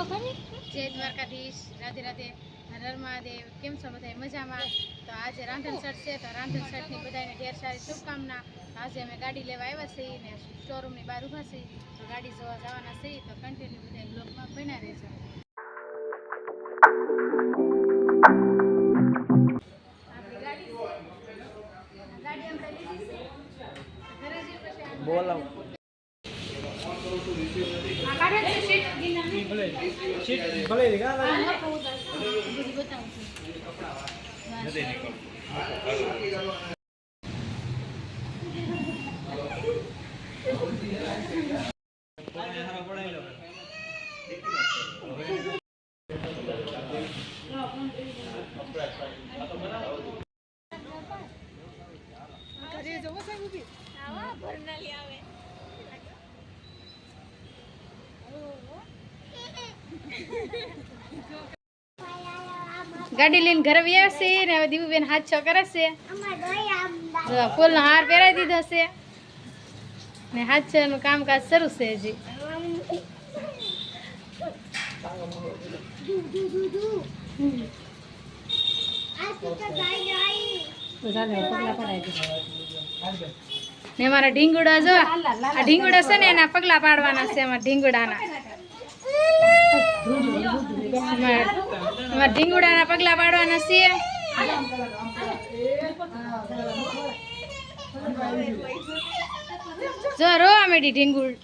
તો ખરી જય દ્વારકાધીશ રાધે રાધે હર હર મહાદેવ કેમ છો બધા મજામાં? તો આજે રાંધણ શર્ટ છે તો રાંધણ શર્ટની બધાને ઢેર સારી શુભકામના. આજે અમે ગાડી લેવા આવ્યા છીએ ને શોરૂમની બહાર ઊભા છીએ. તો ગાડી જોવા જવાના છીએ તો કન્ટિન્યુ બધા બ્લોગમાં બન્યા રહેજો. આપણી ગાડી છે. ગાડી આપણે લીધી છે ઘરે જઈ પછી આ બોલાવ આ કાઢે છે સીટ ગીનાની. ભલે સીટ ભલે કા આ નખો ઉતારશે. બધું બતાવું છું. ઘરે જવો છે ઊભી? ગાડી લઈને ઘરે વ્યા ને હવે દીવુબેન હાથ છ કરે છે. ફૂલનો હાર પહેરાવી દીધો છે. ને હાથ છ નું કામકાજ શરૂ છે હજી. ને મારા ઢીંગુડા જો આ ઢીંગુડા છે ને એના પગલા પાડવાના છે એમાં ઢીંગુડાના. અમારા ઢીંગુડાના પગલા પાડવાના છીએ જો રોવા મેડી ઢીંગુડ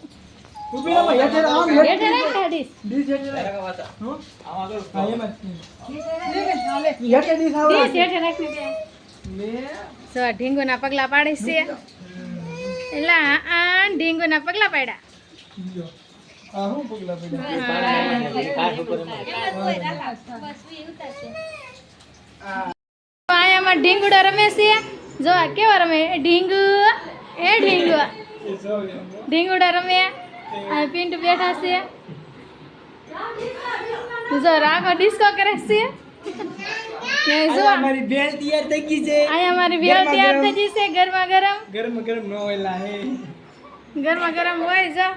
આ ઢીંગુના પગલા પાડે છે એટલે આ ઢીંગુના પગલા પાડ્યા. આ હું પગલા પડ્યા આયામાં ઢીંગુડા રમે છે જો આ કેવા રમે ઢીંગુ એ ઢીંગુ એ સૌ એમ. ઢીંગુડા રમે આ પિન્ટુ બેઠા છે જો રાગો ડિસ્કો કરે છે ને જો આ મારી બેન તૈયાર થઈ ગઈ છે અહીંયા મારી વેલ ગરમા તૈયાર ગરમ. થઈ ગઈ છે ગરમા ગરમ ગરમ ગરમ ન હોયલા હે ગરમા ગરમ હોય જો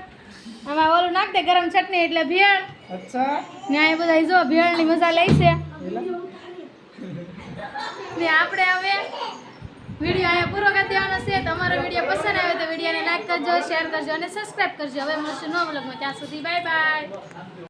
આમાં ઓલું નાખ દે ગરમ ચટણી એટલે ભેળ. અચ્છા. ને આ બધા જો ભેળની મજા લઈ છે. ને આપણે હવે વીડિયો અહીંયા પૂરો કરી દેવાનો છે. તમારો વીડિયો પસંદ આવે તો વિડીયોને લાઈક કરજો શેર કરજો અને સબસ્ક્રાઈબ કરજો. હવે મળશું નવા બ્લોગમાં ત્યાં સુધી બાય બાય